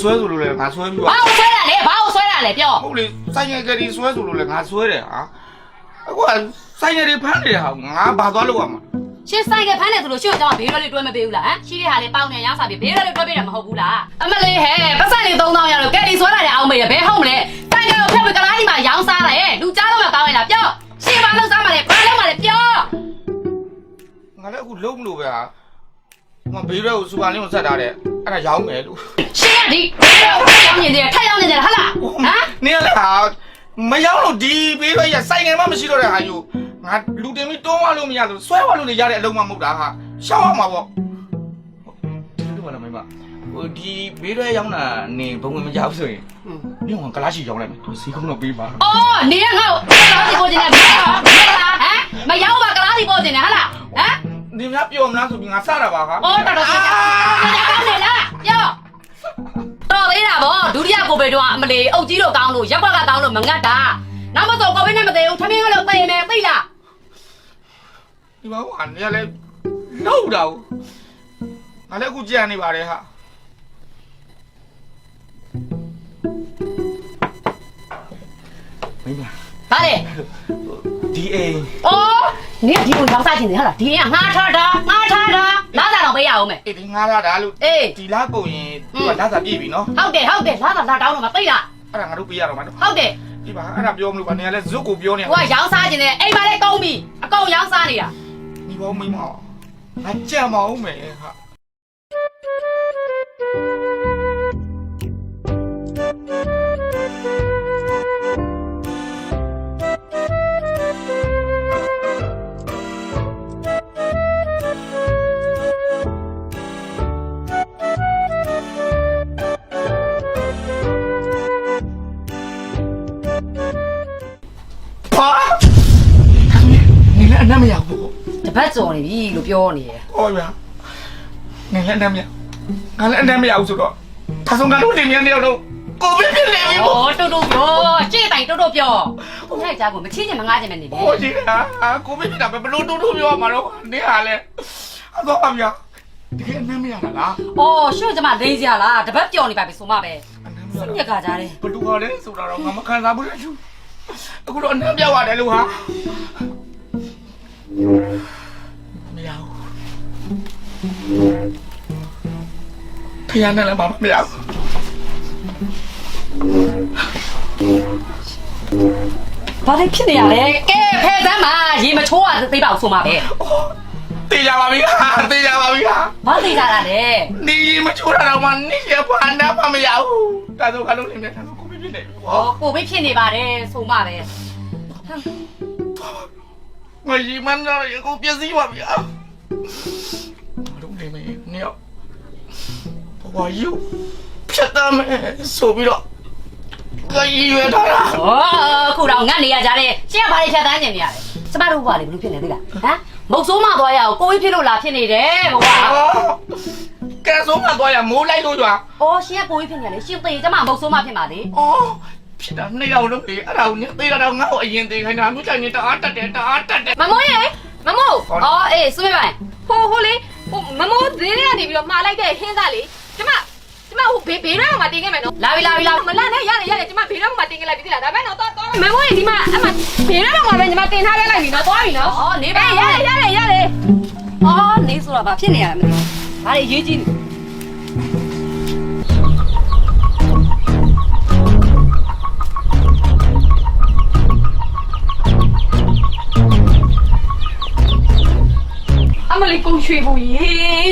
ဆွဲဆိုလို့လည်းငါဆွဲပြီးဘာတော့ကိုဆွဲတာလဲဘာကိုဆွဲတာလဲပြောဟုတ်လေဆိုင်ငယ်ကလေးဆွဲဆိုလို့လည်းငါဆွဲတယ်ဟာအခုကဆိုင်ငယ်တွေဖမ်းနေတဲ့ဟာငါဘာသွားလို့ရမှာရှင်းဆိုင်ကဖမ်းနေဆိုလို့ရှင်းတော့ဘေးရောလေးတွဲမပေးဘူးလားဟမ်ရှိတဲ့ဟာလေးပေါင်းနေရစားပြီးဘေးရောလေးတွဲပေးတာမဟုတ်ဘူးလားအမလေးဟဲ့ပတ်စံလေး3000ရလို့ကဲဒီဆွဲတာလေအောင်မေးရဘယ်ဟုတ်မလဲဆိုင်ကတော့ဖက်ပြီးကလားဒီမှာရောင်းစားတယ်လူကြားလို့မကောင်းရင်လားပြောရှင်းပါလို့စားမလဲဘာလို့မလဲပြောငါလည်းအခုလုံးမလို့ပဲဟာ ငါဘေးရွက်ကိုစူပါလင်းကိုဆက်ထားတယ်အဲ့ဒါရောင်းမယ်လို့ရှင်းရဒီဘေးရောရောင်းနေတယ်ထက်ရောင်းနေတယ်ဟာလားဟမ်နင်းလည်းဟာမရောက်လို့ဒီဘေးရွက်ရဆိုင်ငယ်မှမရှိတော့တဲ့ဟာယူငါလူတင်ပြီးတွန်းသွားလို့မရလို့ဆွဲသွားလို့နေရတဲ့အလုံးမမဟုတ်တာဟာရှောင်းအောင်ပါပေါ့ဒီလိုမှလည်းမင်းမဟိုဒီဘေးရွက်ရောင်းတာနေဘုံဝင်မကြောက်ဆိုရင်ညောင်းကလာရှိရောင်းလိုက်မယ်သူစီကုန်းတော့ပေးပါအော်နေရငါ့ကိုကလားဒီပို့နေတယ် ငါစတာပါဟာ။အော်တော်တော်ကြာကြာကောင်းနေလား။ပြော။တော်သေးတာဗောဒုတိယကိုပဲတော့အမလီအုတ်ကြီးတို့ကောင်းလို့ရက်ွက်ကကောင်းလို့မငတ်တာ။နောက်မစောကိုပဲနဲ့မသေးဘူးထမင်းကလည်းသိမယ်သိလားဒီမှာဟာနေရလဲလောက်တာကိုငါလည်းအခုကြံနေပါတယ်ဟာမင်းမ။ဟာလေဒီအိမ်။အော် နင်ဒီကိုရောက်စားခြင်းလေဟာလားဒီရင်ကငါထားတာငါထားတာလာတာတော့ပေးရအောင်မယ် အေးဒီငါလာတာလို့။အေးဒီလားကုန်ရင်သူကလာစာပြည့်ပြီနော်ဟုတ်တယ်ဟုတ်တယ်လာတာလာတောင်းတော့မသိလားအဲ့ဒါငါတို့ပြရတော့မှာနော်။ဟုတ်တယ်ဒီပါအဲ့ဒါပြောမလို့ပါနေရလဲဇွတ်ကိုပြောနေ။ဟိုကရောက်စားခြင်းလေအိမ်မှာလည်းကောင်းပြီအကုန်ရောက်စားနေတာ ဒီဘောမိမငါကြံမအောင်မယ်ဟာဟာ တပတ်ကြော်နေပြီလို့ပြောနေတယ်ဟောဗျာနေလည်းအနမ်းမရငါလည်းအနမ်းမရဘူးဆိုတော့ဒါဆိုငါတို့တင်မြန်တယောက်တော့ကိုပြပြနေပြီ။ပေါ့အော်တူတူပြောကြည့်တိုင်တူတူပြော။ဟိုနေ့ကကိုမချင်းချင်းမငားချင်းမနေလေဟောကြီးဟာကိုပြပြတာဘယ်လိုတူတူပြောမှာတော့နေဟာလဲအတော့အမြတကယ်အနမ်းမရတာလား။အော်ရှုပ်ကျမလိမ့်စရာလားတပတ်ပျော်နေပါပြီဆိုမှပဲအနမ်းမ။ရစတာညက်ကကြတယ်ဘလူကလည်းဆိုတာတော့ငါမခံစားဘူးလေအခုတော့အနမ်းပြောက်ရတယ်လို့ဟာမရ ဘူးဖျားနဲ့လည်းမမရဘူး။ဘာလဲဖြစ်နေရလဲ။ကဲဖဲစမ်းပါရေမချိုးရသေးပါဘူးဆိုမှပဲတေးကြပါပြီဟာတေးကြပါပြီဟာ။ဘာသိကြတာလဲနေမချိုးတာတော့မှနေရပါနာမမရဘူးဒါဆိုကလုံးနေတယ်ဒါဆိုကိုပြပြနေပြီ။ဟောအော်ကိုပဲဖြစ်နေပါတယ်ဆိုမှပဲငါရီမန်းတော့ရကိုပြည့်စည်ပါဗျာမလုပ် နေမင်းနေရောဘာယူဖြတ်တမ်းမယ်ဆိုပြီးတော့ကကြီးရွယ်ထားတာ။အော်ခုတော့ငတ်နေရကြတယ်။ရှင်းကဘာတွေဖြတ်တန်းနေနေရလဲ။ကျမတို့ဘွားလေးဘလို့ဖြစ်နေသိလား။ဟမ်မုတ်ဆိုးမသွားရအောင်ကိုကြီးဖြစ်လို့လားဖြစ်နေတယ်ဘွား။ကဲဆုံးမသွားရမိုးလိုက်လို့ကြွာအော်ရှင်ကကိုကြီးဖြစ်နေလေရှင်သေးကျမမုတ်ဆိုးမဖြစ်ပါလေအော်ဖြစ်တာနှစ်ယောက်လုံးလေအဲ့ဒါကိုနေသေးတာတော့ငါ့ကိုအရင်သေးခိုင်းတာမြို့တိုင်းနေတအားတက်တယ်တအားတက်တယ်မမိုးရေမမိုးဟုတ်အော်အေးစွေးပိုင်ဟိုဟိုလေ ဟိုမမိုးဈေးထဲကနေပြီးတော့မှာလိုက်တဲ့ဟင်းသားလေကျမကျမဟိုဘေးဘေးရွက်မှာတင်ခဲ့မယ်နော်လာပြီလာပြီလာမလာနဲ့ရတယ်ရတယ်ကျမဘေးရွက်မှာတင်ခဲ့လိုက်ပြီလားဒါပေမဲ့တော့တော့မမိုးရေဒီမှာအမဘေးရွက်မှာပဲညီမတင်ထားခဲ့လိုက်ပြီနော်သွားပြီနော်အော်နေပါအေးရတယ်ရတယ်ရတယ်အော်နေဆိုတာဘာဖြစ်နေရလဲမသိဘူးဘာတွေရေးကြည့် လေးကိုရွှေဘူးရေ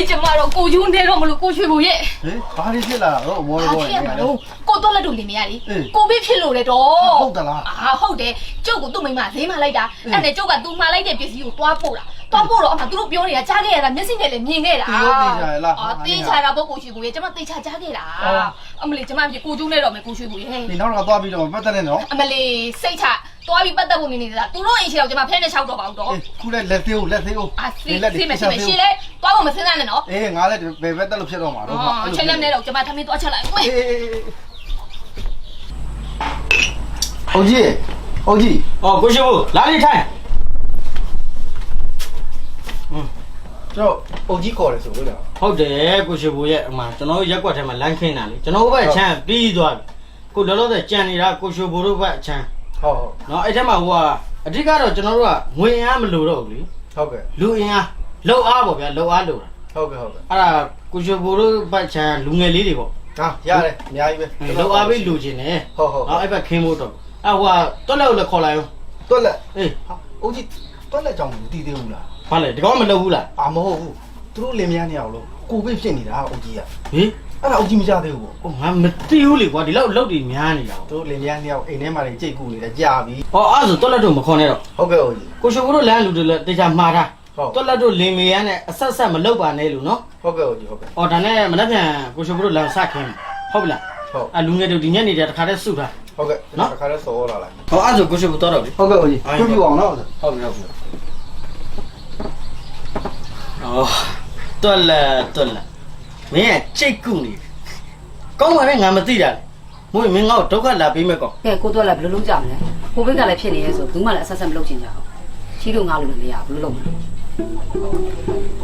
ကျမတော့ကိုယူနေတော့မလို့ကိုရွှေဘူးရေဟေးဘာတွေဖြစ်လာတော့မော်ဟာတော်ဖြစ်ရဲ့ရမှာလို့ကိုတော့လက်တို့လင်မရလေအေးကိုဘေးဖြစ်လို့လေတော့ဟုတ်သလားအာဟုတ်တယ်ကျုပ်ကသူ့မိမဈေးမှလိုက်တာအဲ့နဲ့ကျုပ်ကသူ့မှလိုက်တဲ့ပစ္စည်းကိုတွားပို့တာတွားပို့တော့အမသူတို့ပြောနေတာကြားခဲ့ရတာမျက်စိနဲ့လည်းမြင်ခဲ့တာဒီလိုသိကြရလားအော်တေးချတာပေါ့ကိုရွှေဘူးရေကျမတေးချကြားခဲ့တာအော်အမလေးကျမပြေကိုကျိုးနေတော့မယ်ကိုရွှေဘူးရေဒီနောက်တော့သွားပြီးတော့ပတ်သက်နေနော်အမလေးစိတ်ချ သွားပြီးပတ်သက်ဖို့နေနေလားသူတို့အိမ်ရှိတော့ကျွန်မဖဲနဲ့ရှောက်တော့ပါဘူးတော့ခုလည်းလက်သေးကိုလက်သေးကိုအာစီစီမယ်စီမယ်ရှင်လေသွားဖို့မစဉ်းစားနဲ့နော်အေးငါလည်းဘယ်ဘက်တက်လို့ဖြစ်တော့မှာတော့ဟာချက်လက်နဲ့တော့ကျွန်မသမီးသွားချက်လိုက်ဝေးအိုကြီးအိုကြီးအော်ကိုရှိဘူးလာနေထိုင်ကျွန်တော်အုတ်ကြီးခေါ်တယ်ဆိုလို့လားဟုတ်တယ်ကိုရှိဘူးရဲ့အမှကျွန်တော်ရက်ွက်ထဲမှာလမ်းခင်းတာလေကျွန်တော်ဘက်အချမ်းပြီးသွားပြီကိုလောလောဆယ်ကြံနေတာကိုရှိဘူးတို့ဘက်အချမ်း ဟုတ်ဟုတ် เนาะအဲ့ထက်မှာဟိုကအဓိကတော့ကျွန်တော်တို့ကငွေအင်အားမလိုတော့ဘူးလေ ဟုတ်ကဲ့ လူအင်အားလောက်အားပေါ့ဗျာလောက်အားလိုတာ ဟုတ်ကဲ့ဟုတ်ကဲ့ အဲ့ဒါကိုရှိဘူတို့ဘက်အချမ်းလူငယ်လေးတွေပေါ့ ဟာရတယ်အများကြီးပဲ လောက်အားပြီးလူချင်းတယ် ဟုတ်ဟုတ် เนาะအဲ့ဘက်ခင်းဖို့တော့အဲ့ဟိုကတွက်လောက်လည်းခေါ်လိုက်အောင် တွက်လက် အေး ဟာအုတ်ကြီးတွက်လက်ကြောင့်မတည်သေးဘူးလား ဘာလဲဒီကောင်မလုပ်ဘူးလား အာမဟုတ်ဘူးသူတို့လင်မယားနေအောင်လို့ကိုပိတ်ဖြစ်နေတာအုတ်ကြီးက ဟေး အဲ့ဒါအုတ်ကြီးမကြသေးဘူးပေါ့ဟိုငါမသိဘူးလေကွာဒီလောက်လောက်တွေများနေတာပေါ့သူတို့လင်မယားနေအောင်အိမ်ထဲမှာနေကြိတ်ကူနေတာကြာပြီဟောအဲ့ဒါဆိုတွက်လက်တို့မခေါ်နဲ့တော့ဟုတ်ကဲ့အုတ်ကြီး ကိုရှိဘူတို့လမ်းလူတွေလည်းတေချာမှားထားဟုတ် တွက်လက်တို့လင်မယားနဲ့အဆက်ဆက်မလုပ်ပါနဲ့လို့နော်ဟုတ်ကဲ့အုတ်ကြီးဟုတ်ကဲ့။အော်ဒါနဲ့မနေ့ပြန်ကိုရှိုးဘတို့လမ်းစခင်းဟုတ်ပြီလားဟုတ်။အလူငယ်တို့ဒီညနေတည်းတခါတည်းစုထားဟုတ်ကဲ့နော်တခါလဲစောလာလိုက်။ဟောအဲ့ဒါဆိုကိုရှိုးဘတော့တော့လေဟုတ်ကဲ့အုတ်ကြီးဟုတ်ကဲ့ပြုတ်ပြအောင်နော်။ဟုတ်ပြီဟုတ်ပြီ။အော်တော်လာတော်လာ မင်းကချိတ်ကူနေ။ကောင်းပါလေငါမသိတာလေ။မွေးမင်းငါ့ကိုဒုက္ခလာပေးမဲ့ကောကဲကိုတော့လည်းဘယ်လိုလုပ်ကြမလဲကိုဘိတ်ကလည်းဖြစ်နေရဲဆိုဘူးမှလည်းအဆက်ဆက်မလုပ်ချင်ကြဘူးချီးလို့ငါလို့လည်းမရဘူးဘယ်လိုလုပ်မလဲ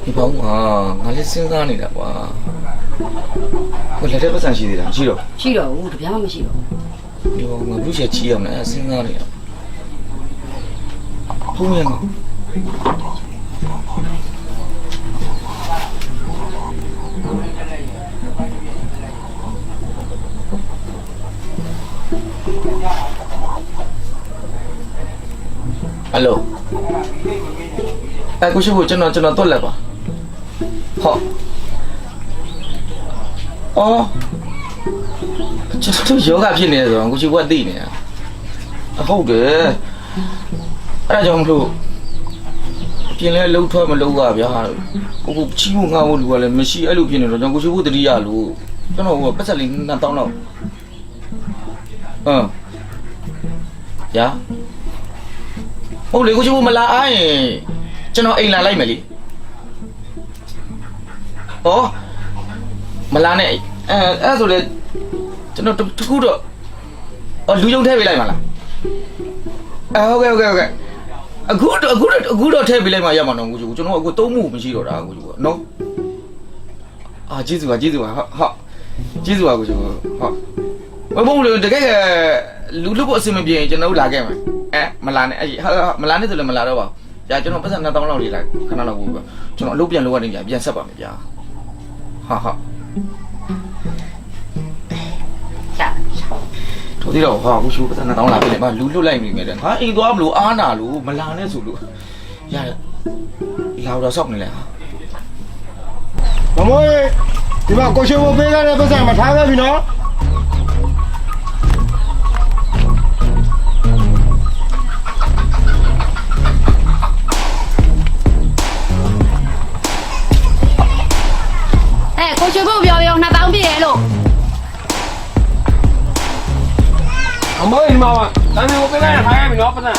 ဒီပေါင်းကငါလည်းစဉ်းစားနေတာကွာကိုလက်ထက်ပတ်စံရှိသေးတာမရှိတော့ရှိတော့ဘူးတပြားမှမရှိတော့ဘူးဒီပေါင်းငါဘူးချက်ချီအောင်လည်းစဉ်းစားနေတာဟုတ်ရဲ့ငါ ဟယ်လိုအဲကိုရှိဖို့ကျွန်တော်ကျွန်တော်တွက်လက်ပါဟုတ်အော်ကျွန်တော်ယောဂဖြစ်နေတယ်ဆိုတော့ကိုရှိဖို့ကသိနေတာအဟုတ်တယ်အဲ့ဒါကြောင့်မလို့ပြင်လဲလှုပ်ထွက်မလှုပ်ရဗျာကိုကိုချီးဖို့ငါ့ဖို့လူကလည်းမရှိအဲ့လိုဖြစ်နေတော့ကျွန်တော်ကိုရှိဖို့တတိယလို့ကျွန်တော်ဟိုပတ်ဆက်လေး2000လောက်ဟမ်ညာ ဟုတ်လေကိုရှိဖို့မလာအားရင်ကျွန်တော်အိမ်လာလိုက်မယ်လीဩမလာနဲ့အဲအဲ့ဆိုလေကျွန်တော်တခုတော့အော်လူယုံထည့်ပေးလိုက်ပါလားအဲဟုတ်ကဲ့ဟုတ်ကဲ့ဟုတ်ကဲ့အခုတော့အခုတော့အခုတော့ထည့်ပေးလိုက်မှရမှာတော့ကိုကျကျွန်တော်အခုသုံးမှုမရှိတော့တာကိုကျနော်အာကျေးဇူးပါကျေးဇူးပါဟုတ်ဟုတ်ကျေးဇူးပါကိုကျဟုတ်ဘဘုံလေတကယ်လူလူဖို့အဆင်မပြေရင်ကျွန်တော်လာခဲ့မှာ အဲမလာနဲ့အဲ့ဟာမလာနဲ့ဆိုလည်းမလာတော့ပါဘူးကြာကျွန်တော်ပတ်စံ2000လောက်လေးလိုက်ခဏလောက်ဘူးပါကျွန်တော်အလုပ်ပြန်လုပ်ရနေကြပြန်ဆက်ပါမယ်ဗျာဟာဟာချာတို့သေးတော့ဟာကိုရှူပတ်စံ2000လာပြီလေမလူလွတ်လိုက်နေမယ်တဲ့ဟာအိမ်သွားမလို့အားနာလို့မလာနဲ့ဆိုလို့ရတယ်လာတော့ဆောက်နေလဲဟာမမွေးဒီမှာကိုရှိဘပေးရတဲ့ပတ်စံမထားခဲ့ပြီနော် အမွေးဒီမှာတန်းနေကိုပေးရတဲ့ထားခဲ့ပြီနော်ပတ်စံ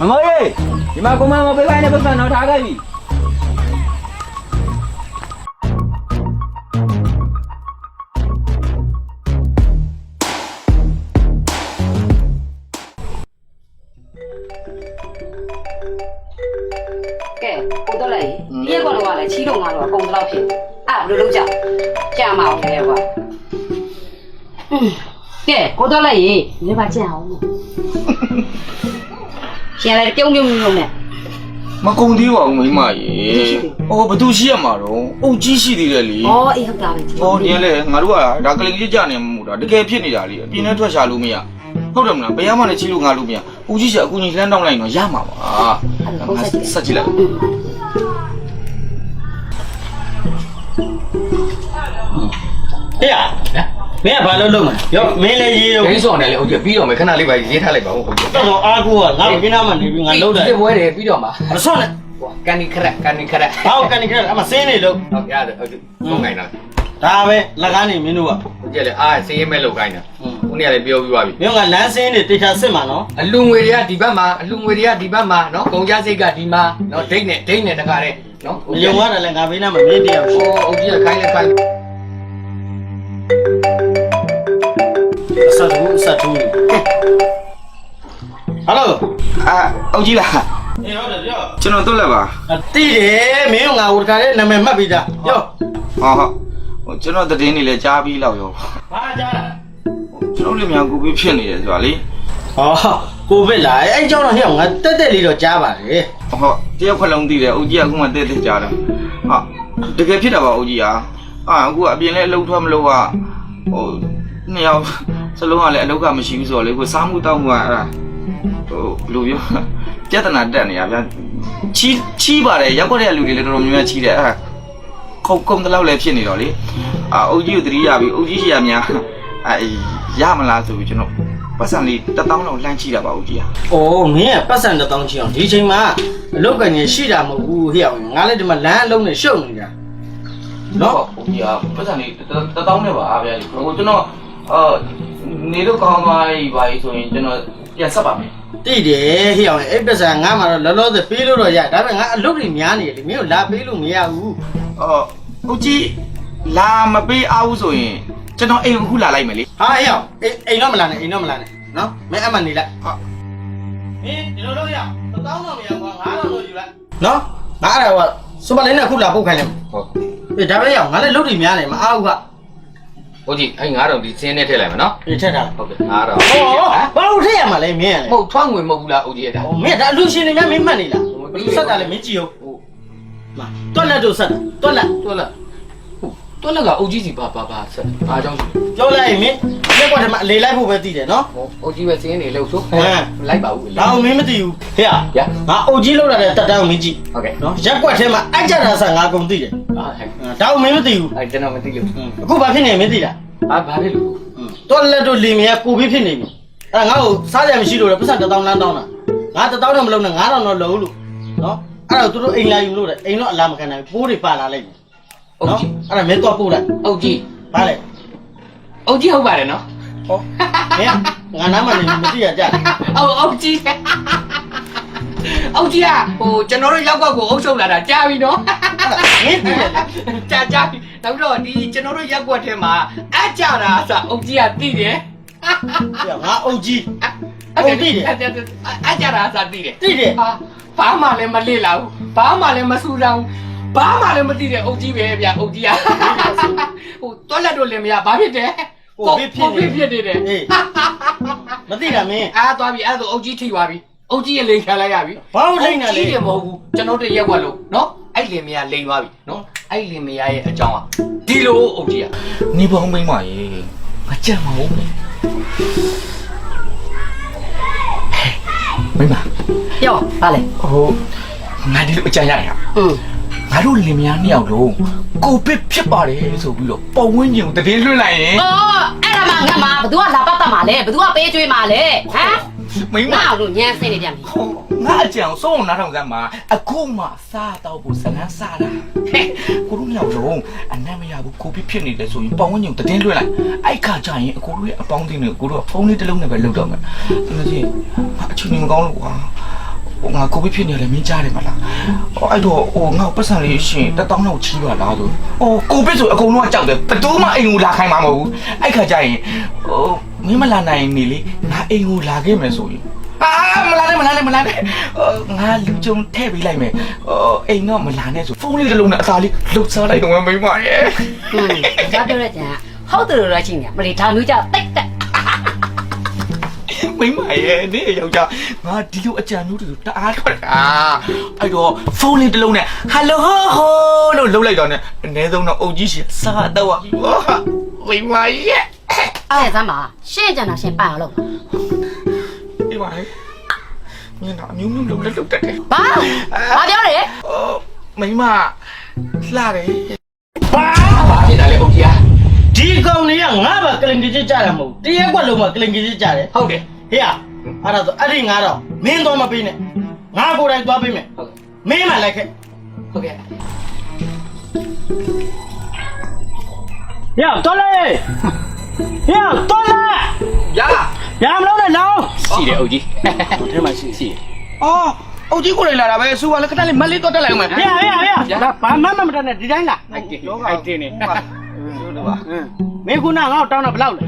မမရေဒီမှာကိုမမပေးခိုင်းတဲ့ပတ်စံ ကဲကိုတော့လည်းရေနေပါကြအောင်ရှင်လည်းပြုံးပြုံးပြုံးနဲ့မကုံသေးပါဘူးမိမရေဟောဘသူရှိရမှာတော့အုတ်ကြီးရှိသေးတယ်လေဩအေးဟုတ်တာပဲဟောဒီကလေငါတို့ကဒါကလင်ကြီးကြနေမှာမဟုတ်တာတကယ်ဖြစ်နေတာလေအပြင်းနဲ့ထွက်ရှာလို့မရဟုတ်တယ်မလားဘယ်ရမှလည်းချီလို့ငါလို့မရဦးကြီးရှာအကူကြီးလှမ်းတောင်းလိုက်တော့ရမှာပါငါဆက်ကြည့်လိုက်။အေးရ မင်းကဘာလို့လုပ်မလဲရောမင်းလည်းရေးရောဒိန်းဆောင်တယ်လေဟုတ်ပြီပြီးတော့မယ်ခဏလေးပါရေးထားလိုက်ပါဦးဟုတ်ပြီတော်တော်အားကိုးကငါ့ကိုကျင်းနာမှနေပြီးငါလုပ်တယ်ဒီပွဲတယ်ပြီးတော့မှာမဆော့နဲ့ဟိုကန်နီခရက်ကန်နီခရက်ဟောကန်နီခရက်အမစင်းနေလို့ဟုတ်ရတယ်ဟုတ်ပြီဟုတ်ငိုင်းတော့ဒါပဲလက်ကားနေမင်းတို့ကဟုတ်ကြလေအားစေးရဲမဲ့လောက်ကိုင်းတာဦးနေရလေပြောပြီးပါပြီမင်းကလမ်းစင်းနေတေချာစစ်မှာနော်အလူငွေတွေကဒီဘက်မှာအလူငွေတွေကဒီဘက်မှာနော်ကုန်ကြစိတ်ကဒီမှာနော်ဒိတ်နဲ့ဒိတ်နဲ့တကားတဲ့နော်ရုံရတာလဲငါဘေးနားမှာမင်းတရားဟောအုတ်ကြီးကခိုင်းလဲခိုင်း အဆက်တူအဆက်တူဟယ်လိုအာအုတ်ကြီးလားအေးဟုတ်တယ်ပြောကျွန်တော်တို့လက်ပါတိတယ်မင်းကငါဝတ်ခါတဲ့နာမည်မှတ်ပြီးသားပြောဟောဟုတ်ဟိုကျွန်တော်သတင်းတွေလည်းကြားပြီးလောက်ရောဘာကြားတာကျွန်တော်လည်းမြန်ကူပြီးဖြစ်နေတယ်ဆိုတာလေဟောကိုဗစ်လာအဲ့အကြောင်းတော့ဟဲ့ငါတက်တက်လေးတော့ကြားပါလေဟုတ်တယောက်ခက်လုံးသိတယ်အုတ်ကြီးကအခုမှတက်တက်ကြားတယ်ဟာတကယ်ဖြစ်တာပါအုတ်ကြီးဟာ အာအခုကအပြင်လည်းအလုပ်ထွက်မလို့ကဟိုနှစ်ယောက်စလုံးကလည်းအလုပ်ကမရှိဘူးဆိုတော့လေကိုစားမှုတောက်မှုကအဲ့ဒါဟိုဘယ်လိုပြောပြဿနာတက်နေရဗျာချီးချီးပါတယ်ရက်ွက်တဲ့လူတွေလည်းတော်တော်များများချီးတယ်အဲ့ဒါခုံခုံတလောက်လည်းဖြစ်နေတော့လေအာအုတ်ကြီးကိုတတိယပြီးအုတ်ကြီးရှိရများအဲရမလားဆိုပြီးကျွန်တော်ပတ်စံလေးတစ်တောင်းလောက်လှမ်းချီးတာပါအုတ်ကြီးဟာ။အိုးမင်းကပတ်စံတစ်တောင်းချင်အောင်ဒီချိန်မှာအလုတ်ကနေရှိတာမဟုတ်ဘူးဟဲ့အောင်ငါလည်းဒီမှာလမ်းအလုံးနဲ့ရှုပ်နေတာ နော်ဟုတ်ပြီอ่ะပတ်စံလေးတတောင်းနဲ့ပါဗျာဟိုကျွန်တော်အာနေလို့ကောင်းသွားပြီပါဆိုရင်ကျွန်တော်ပြန်ဆက်ပါမယ်။တိတယ်ဟဲ့အောင်အဲ့ပတ်စံငါမှတော့လောလောဆယ်ပေးလို့တော့ရဒါပေမဲ့ငါအလုတ်တွေများနေတယ်လေမင်းကိုလာပေးလို့မရဘူးအော်ဟုတ်ကြီးလာမပေးအောင်ဆိုရင်ကျွန်တော်အိမ်အခုလာလိုက်မယ်လေ။ဟာဟဲ့အောင်အိမ်အိမ်တော့မလာနဲ့အိမ်တော့မလာနဲ့နော်မင်းအမှနေလိုက်ဟာ။မင်းဒီလိုလုပ်ရအောင်တစ်တောင်းတော့မရဘူးကွာငါတော့လို့ယူလိုက်နော်ငါအဲ့ဒါက စူပါလင်းနဲ့အခုလာပုတ်ခိုင်းလိုက်ဟုတ်။အေးဒါပဲရအောင်ငါလည်းလုတ်တွေများနေမအားဘူးကဟုတ်ကြီးအဲ့9000ဒီစင်းနဲ့ထည့်လိုက်မယ်နော်အေးထက်တာဟုတ်ကဲ့9000ဟောဘာလို့ထည့်ရမှာလဲမင်းကလေမဟုတ်ထွန်းငွေမဟုတ်ဘူးလားအုတ်ကြီးအဲ့ဒါဟောမင်းဒါအလူရှင်တွေများမင်းမှတ်နေလားဘယ်လိုဆက်တာလဲမင်းကြည့်ဟုတ်มาတွက်လက်တို့ဆက်တာတွက်လက်တွက်လက်ဟု တ်တွက်လက်ကအုတ်ကြီးစီပါပါပါဆက်အားကြောင့်ပြောလိုက်ရင်မင်းလက်ကွက်ထဲမှာအလေလိုက်ဖို့ပဲတည်တယ်နော်ဟိုအုတ်ကြီးပဲစင်းနေလို့ဆိုဟမ်လိုက်ပါဦးဒါအောင်မင်းမတည်ဘူးဟဲ့ရငါအုတ်ကြီးလောက်လာတဲ့တက်တန်းကိုမင်းကြည့်ဟုတ်ကဲ့နော်ရက်ကွက်ထဲမှာအကြတာဆက်ငါကုန်တည်တယ်အာဟဲ့ဒါအောင်မင်းမတည်ဘူးအဲ့ကျွန်တော်မသိလို့အခုဘာဖြစ်နေမင်းတည်လားအာဘာဖြစ်လို့တွက်လက်တို့လီမယာပူပြီးဖြစ်နေပြီအဲ့ဒါငါ့ကိုစားကြမရှိလို့လေပတ်စံတစ်တောင်းလမ်းတောင်းတာငါတစ်တောင်းတော့မလုံးနဲ့9000တော့လုံးလို့နော်အဲ့ဒါသူတို့အိမ်လာယူလို့တဲ့အိမ်တော့အလားမခံနိုင်ဘူးပိုးတွေပါလာလိုက်ပြီ အုတ်နော်ကြီးအဲ့ဒါမင်းတော့ပို့လိုက်အုတ်ကြီးဗါလေအုတ်ကြီးဟုတ်ပါတယ်နော်ဟောမင်းငါနားမနေမသိရကြတယ်အုတ်အုတ်ကြီးအုတ်ကြီးကဟိုကျွန်တော်တို့ရောက်ကွက်ကိုအုပ်ချုပ်လာတာကြားပြီနော်မင်းသိတယ်လေကြာကြာပြီနောက်တော့ဒီကျွန်တော်တို့ရက်ကွက်ထဲမှာအကြတာအစအုတ်ကြီးကတိတယ်ပြငါအုတ်ကြီးအုတ်တိတယ်အကြတာအစတိတယ်တိတယ်ဟာဘာမှလည်းမလစ်လာဘူးဘာမှလည်းမဆူတောင်း ဘာမှလည်းမသိတဲ့အုတ်ကြီးပဲဗျအုတ်ကြီးကဟိုတွက်လက်တို့လည်းမရဘာဖြစ်တယ်ဖြစ်နေတယ် အေးမသိတာမင်း အားသွားပြီအဲ့ဒါဆိုအုတ်ကြီးထိသွားပြီအုတ်ကြီးရဲ့လိန်ခံလိုက်ရပြီ ဘာလို့လိမ့်တာလဲ ကြီးတယ်မဟုတ်ဘူးကျွန်တော်တို့ရက်ကွက်လို့နော်အဲ့လင်မယားလိန်သွားပြီနော်အဲ့လင်မယားရဲ့အကြောင်းอ่ะဒီလိုအုတ်ကြီးอ่ะ နေပေါင်းမိမ့်ပါရေမကြက်မဟုတ်ဘူးမိမ ပြောပါလေ ဟိုငါဒီလိုအကြံရတယ်ဟာ อืม ငါတို့လင်မယားနှစ်ယောက်လုံးကိုဗစ်ဖြစ်ပါတယ်ဆိုပြီးတော့ပုံဝင်းကျင်ကိုတည်င်းလွှတ်လိုက်ရင်အော်အဲ့ဒါမှငတ်မှာဘသူကလာပတ်တတ်မှာလဲဘသူကပေးကျွေးမှာလဲဟမ်မိမငါ့တို့ညမ်းစင်းနေပြန်ပြီဟိုငါအကြံကိုစုံနားထောင်စမ်းမှာအခုမှစားတော့ဘူးဇလန်းစားတာဟဲ့ကိုတို့နှစ်ယောက်လုံးအနမ်းမရဘူးကိုဗစ်ဖြစ်နေတယ်ဆိုရင်ပုံဝင်းကျင်ကိုတည်င်းလွှတ်လိုက်အဲ့ခါကျရင်အကိုတို့ရဲ့အပေါင်းအသင်းတွေကိုတို့ကဖုန်းလေးတစ်လုံးနဲ့ပဲလုပ်တော့မယ်တကယ်ကြီးငါအချိန်မကောင်းလို့ကွာ ဟိုငါကိုဗစ်ဖြစ်နေတယ်မင်းကြားတယ်မလားဟိုအဲ့တော့ဟိုငါပတ်စံလေးရှင်တက်တောင်းတော့ချီးပါလားဆိုဟိုကိုဗစ်ဆိုအကုန်လုံးကကြောက်တယ်ဘယ်သူမှအိမ်ကိုလာခိုင်းမှာမဟုတ်ဘူးအဲ့ခါကျရင်ဟိုမင်းမလာနိုင်နေလေငါအိမ်ကိုလာခဲ့မယ်ဆိုရင်အာမလာနဲ့မလာနဲ့မလာနဲ့ဟိုငါလူကြုံထည့်ပေးလိုက်မယ်ဟိုအိမ်တော့မလာနဲ့ဆိုဖုန်းလေးတစ်လုံးနဲ့အသာလေးလှုပ်စားလိုက်တော့မိမရဲ့อืมဒါပြောရကြံဟုတ်တယ်လို့တော့ချင်းနေမလီဒါမျိုးကြတိတ်တက် မိမရဲ့နေယောက်ျားငါဒီလိုအကြံမျိုးတွေတအားထွက်တာအဲ့တော့ဖုန်းလေးတစ်လုံးနဲ့ဟယ်လိုဟိုဟိုလို့လှုပ်လိုက်တော့ ਨੇ အနည်းဆုံးတော့အုတ်ကြီးရှင်စားတော့ပြီမိမရဲ့ အဲ့ဒါမှရှင်းကြတာရှင်းပန်အောင်လုပ် ဒီပါလေမင်းတော့အမျိုးမျိုးလှုပ်လက်လှုပ်တတ်တယ် ဘာဘာပြောလဲ ဟိုမိမလှတယ် ဘာဖြစ်တာလဲအုတ်ကြီးอ่ะ ဒီကောင်လေးကငါ့ဘာကလင်ကြီးကြကြတာမဟုတ်တရက်ကွက်လုံးမှာကလင်ကြီးကြတယ် ဟုတ်တယ် ဟေ့အဲ့ဒါဆိုအဲ့ဒီ9000မင်းတော့မပေးနဲ့ငါကိုယ်တိုင်သွားပေးမယ်ဟုတ်ကဲ့မင်းမလိုက်ခဲ့ဟုတ်ကဲ့ဟေ့တော်လေဟေ့တော်လေရရမလို့လေလောင်းရှိတယ်အုတ်ကြီးထဲမှာရှိရှိတယ်အော်အုတ်ကြီးကိုယ်တိုင်လာတာပဲစူကလည်းကတက်လေးမလေးတော့တက်လိုက်အောင်မယ်ဟေ့ဟေ့ဟေ့ဒါဘာမှမမတတ်နဲ့ဒီတိုင်းလားအိုက်တင်အိုက်တင်နေဟုတ်လို့ပါဟင်းမင်းခုနငါ့ကိုတောင်းတာဘယ်လောက်လဲ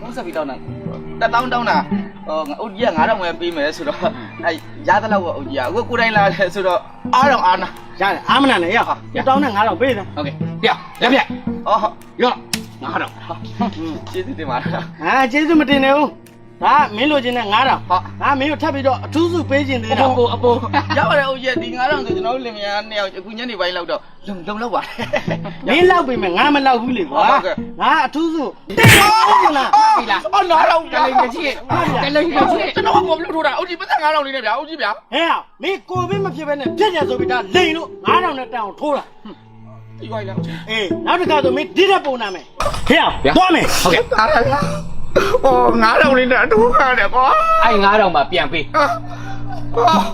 ဘုန်းဆက်ပြီးတောင်း တက်တောင်းတောင်းတာဟိုအုတ်ကြီးက9000ဝယ်ပေးမယ်ဆိုတော့အဲရသလောက်ကအုတ်ကြီးကအခုကိုတိုင်းလာတယ်ဆိုတော့အားတော့အားနာရတယ်အားမနာနဲ့ရဟာတောင်းနဲ့9000ပေးတယ်ဟုတ်ကဲ့ပြလက်ပြအော်ရ9000ကျေးဇူးတင်ပါတယ်ဟာကျေးဇူးမတင်နဲ့ဦး ဒါမင်းလိုချင်တဲ့9000ဟုတ်ဟာမင်းကိုထပ်ပြီးတော့အထူးစုပေးခြင်းသေးတာအပိုအပိုရောက်ရတဲ့အုတ်ကြီးဒီ9000ဆိုကျွန်တော်တို့လင်မယားနှစ်ယောက်အခုညနေပိုင်းလောက်တော့လုံလုံလောက်ပါမင်းလောက်ပြီမဲ့ငါမလောက်ဘူးလေကွာဟုတ်ကဲ့ငါအထူးစုတင်ပါဦးလားပြီလားအော်လာတော့တလိမ့်ကြီးတလိမ့်ကြီးကျွန်တော်ကဘလို့ထိုးတာအုတ်ကြီးပတ်သက်9000လေးနဲ့ဗျာအုတ်ကြီးဗျာဟဲ့ဟာမင်းကိုဗစ်မဖြစ်ဘဲနဲ့ပြက်ကြဆိုပြီးဒါလိန်လို့9000နဲ့တန်အောင်ထိုးတာဒီဝိုင်းလားအေးနောက်တစ်ခါဆိုမင်းဒီတက်ပုံနာမယ်ဟဲ့ဟာသွားမယ်ဟုတ်ကဲ့ အားရဗျာအော်9000လေးနဲ့အတူခံတယ်ကွာအဲ့9000မှာပြန်ပေးအာအော်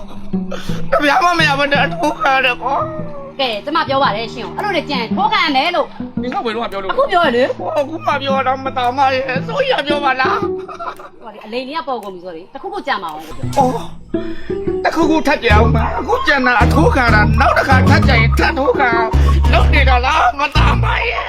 တပြားမမရမတဲ့အတူခံတယ်ကွာကဲကျမပြောပါတယ်ရှင်အဲ့လိုနဲ့ကြံထိုးခံမယ်လို့ဒီကဘယ်တော့ပြောလို့အခုပြောရလေဟောအခုမှပြောတော့မတော်မရဲ့ဆိုရပြောပါလားဟိုလေအလိန်ကြီးကပေါ်ကုန်ပြီဆိုလေတခုခုကြံပါအောင်လို့ပြောအော်အခုခုထပ်ကြအောင်ပါအခုကျန်တာအထိုးခံတာနောက်တစ်ခါထပ်ကြရင်ထပ်ထိုးခံအောင်လုပ်နေတော့လားမတော်မရဲ့